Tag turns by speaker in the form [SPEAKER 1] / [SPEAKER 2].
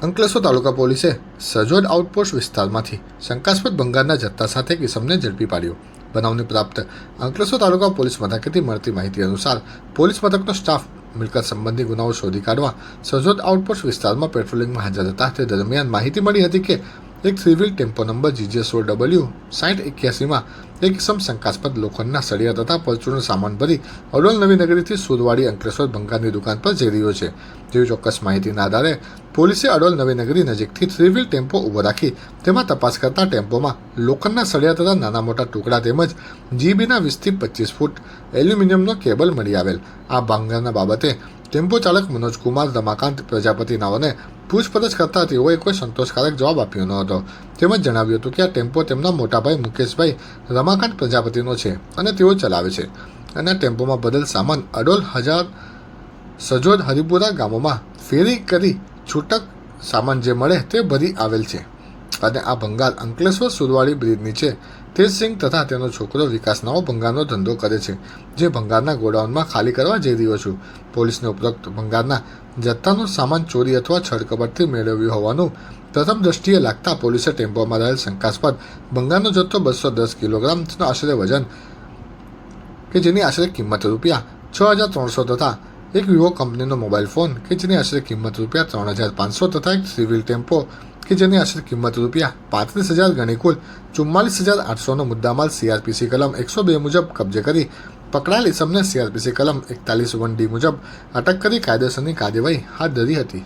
[SPEAKER 1] અંકલેશ્વર તાલુકા પોલીસે સજોદ આઉટપોસ્ટ વિસ્તારમાંથી શંકાસ્પદ ભંગારના જથ્થા સાથે કિસમને ઝડપી પાડ્યો. બનાવની પ્રાપ્ત અંકલેશ્વર તાલુકા પોલીસ મથકેથી મળતી માહિતી અનુસાર, પોલીસ મથકનો સ્ટાફ મિલકત સંબંધી ગુનાઓ શોધી કાઢવા સજોદ આઉટપોસ્ટ વિસ્તારમાં પેટ્રોલિંગમાં હાજર હતા. તે દરમિયાન માહિતી મળી હતી કે એક વ્હીલ ટેમ્પો નંબર જીજે સોળ ડબલ્યુ સાઠ એક્યાસીમાં એક સમ શંકાસ્પદ લોખંડના સળિયા તથા પરચુરનો સામાન ભરી અડોલ નવીનગરીથી નગરીથી સુરવાડી અંકલેશ્વર ભંગારની દુકાન પર જઈ રહ્યો છે. જેવી ચોક્કસ માહિતીના આધારે પોલીસે અડોલ નવીનગરી નજીકથી વ્હીલ ટેમ્પો ઊભો રાખી તેમાં તપાસ કરતા ટેમ્પોમાં લોખંડના સળિયા તથા નાના મોટા ટુકડા તેમજ જીબીના વીસથી પચીસ ફૂટ એલ્યુમિનિયમનો કેબલ મળી આવેલ. આ ભાંગરના બાબતે ટેમ્પો ચાલક મનોજકુમાર રમાકાંત પ્રજાપતિ નાઓને પૂછપરછ કરતા તેઓએ કોઈ સંતોષકારક જવાબ આપ્યો ન હતો. તેમજ જણાવ્યું હતું કે આ ટેમ્પો તેમના મોટાભાઈ મુકેશભાઈ રમાકાંત પ્રજાપતિનો છે અને તેઓ ચલાવે છે. અને ટેમ્પોમાં બદલ સામાન અડોલ હજાર સજોદ હરિપુરા ગામોમાં ફેરી કરી છૂટક સામાન જે મળે તે ભરી આવેલ છે. અને આ ભંગાર અંકલેશ્વર સુરવાળી બ્રિજની છે. તેજ તેજસિંહ તથા તેનો છોકરો વિકાસ નાઓ ભંગારનો ધંધો કરે છે, જે ભંગારના ગોડાઉનમાં ખાલી કરવા જઈ રહ્યો છું. પોલીસને ઉપરોક્ત ભંગારના જથ્થાનો સામાન ચોરી અથવા છળકપટથી મેળવ્યું હોવાનું પ્રથમ દ્રષ્ટિએ લાગતા પોલીસે ટેમ્પોમાં રહેલ શંકાસ્પદ ભંગારનો જથ્થો બસો દસ કિલોગ્રામનો આશરે વજન કે જેની આશરે કિંમત રૂપિયા છ હજાર ત્રણસો તથા એક વિવો કંપનીનો મોબાઈલ ફોન કે જેની આશરે કિંમત રૂપિયા ત્રણ હજાર પાંચસો તથા એક સિવિલ ટેમ્પો કે જેની આશરે કિંમત રૂપિયા પાંત્રીસ હજાર ગણી કુલ ચુમ્માલીસ હજાર આઠસોનો મુદ્દામાલ સીઆરપીસી કલમ એકસો બે મુજબ કબજે કરી પકડાયેલ ઇસમને સીઆરપીસી કલમ એકતાલીસ વન ડી મુજબ અટક કરી કાયદેસરની કાર્યવાહી હાથ ધરી હતી.